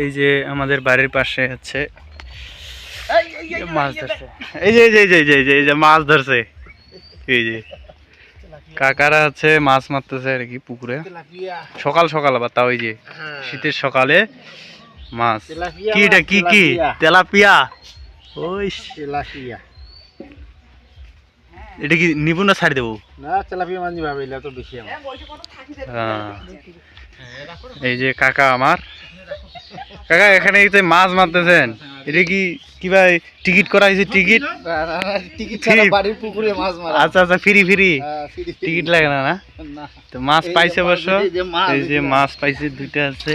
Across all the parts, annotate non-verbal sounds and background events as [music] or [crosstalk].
এই যে আমাদের বাড়ির পাশে হচ্ছে মাছ ধরছে। এই যে এই যে এই যে এই যে এই যে মাছ ধরছে। এই যে। কাকারা হচ্ছে মাছ মারতেছে আর কি পুকুরে। সকাল সকাল আবার তাও এই যে শীতের সকালে মাছ। কি এটা কি কি? তেলাপিয়া। ওই তেলাপিয়া। এটা কি নিবো না ছাড়ি দেবো? না তেলাপিয়া মাছ নিবা তো বেশি আমার। হ্যাঁ। এই যে কাকা আমার। কাকা এখানে এই যে মাছ মারতেছেন এটা কি কি ভাই টিকিট করা হয়েছে টিকিট? টিকিট ছাড়া বাড়ির পুকুরে মাছ মারা। আচ্ছা আচ্ছা ফ্রি ফ্রি। টিকিট লাগে না না? তো মাছ পাইছে অবশ্য। এই যে মাছ, পাইছে দুইটা আছে।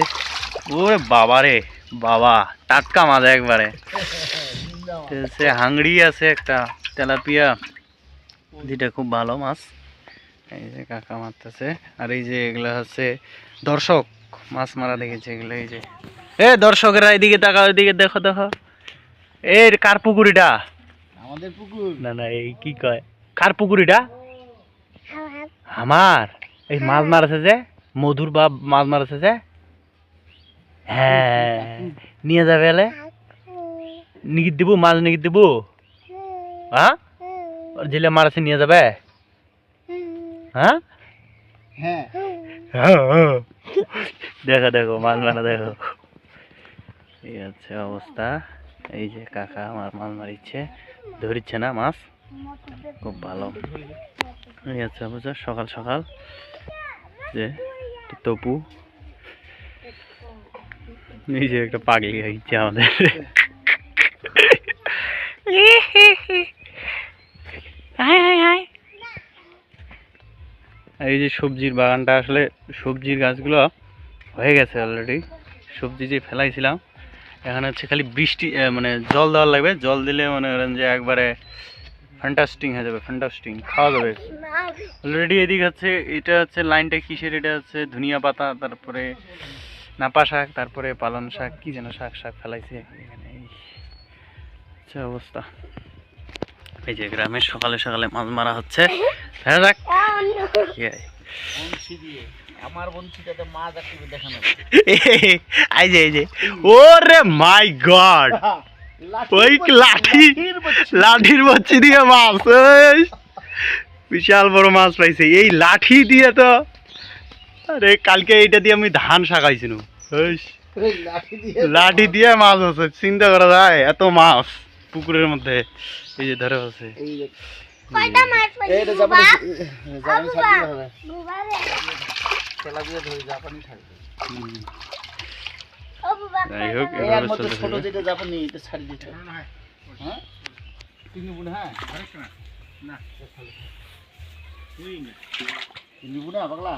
ওরে বাবা রে বাবা টাটকা মাছ একবারে। হচ্ছে হাংড়ি আছে একটা তেলাপিয়া। দুইটা খুব ভালো মাছ। এই যে কাকা মারতেছে। আর এই যে এগুলা হচ্ছে দর্শক মাছ মারা দেখেছে এগুলো এই যে। এ দর্শকেরা এদিকে তাকাও এদিকে দেখো দেখো। এই কার পুকুরিটা? আমাদের পুকুর। না না এই কি কয়? কার পুকুরিটা? আমার। এই মাছ মারছে যে? মধুর বাপ মাছ মারছে যে? হ্যাঁ। নিয়ে যাবে এলে? নিগিত দিব মাছ নিগিত দিব? হ্যাঁ? জেলে মারছে নিয়ে যাবে? হ্যাঁ হ্যাঁ। দেখো দেখো মাছ মারা দেখো। এই হচ্ছে অবস্থা। এই যে কাকা আমার মাছ মারিচ্ছে। ধরিচ্ছে না মাছ। খুব ভালো। এই হচ্ছে অবস্থা। সকাল সকাল। যে তপু। এই যে একটা পাগলি হয়েছে আমাদের। এই যে সবজির বাগানটা আসলে সবজির গাছগুলো হয়ে গেছে অলরেডি সবজি যে ফেলাইছিলাম এখানে হচ্ছে খালি বৃষ্টি মানে জল দেওয়ার লাগবে। জল দিলে মনে করেন যে একবারে ফ্যান্টাস্টিং হয়ে যাবে ফ্যান্টাস্টিং খাওয়া যাবে। অলরেডি এদিক হচ্ছে এটা হচ্ছে লাইনটা কিসের? এটা হচ্ছে ধনিয়া পাতা তারপরে নাপা শাক তারপরে পালন শাক কি যেন শাক শাক ফেলাইছে এখানে। এই হচ্ছে অবস্থা। এই যে গ্রামের সকালে সকালে মাছ মারা হচ্ছে। হ্যাঁ রাখ Yeah. বংশী দিয়ে আমার বংশীটাতে মাছ একটু দেখানো। [laughs] এই যে এই যে। ওরে মাই গড। [laughs] ওই লাঠি লাঠির বচ্চি। দিয়ে মাছ বিশাল বড় মাছ পাইছে। এই লাঠি দিয়ে তো আরে কালকে এইটা দিয়ে আমি ধান এই। লাঠি দিয়ে মাছ। আছে চিন্তা করা যায় এত মাছ পুকুরের মধ্যে। এই যে ধরে আছে। কয়টা মাছ পাইছি এইটা বাবা? জাপানি জাপানি ছাড়তে হবে। বুবা রে। তেলাপিয়া ধরে জাপানি বুবা, যাই হোক আর মতো ছোট। যেটা জাপানি এটা ছাড়ি দিতে হ্যাঁ। তিন বুন হ্যাঁ। না। নিবু না পাগলা?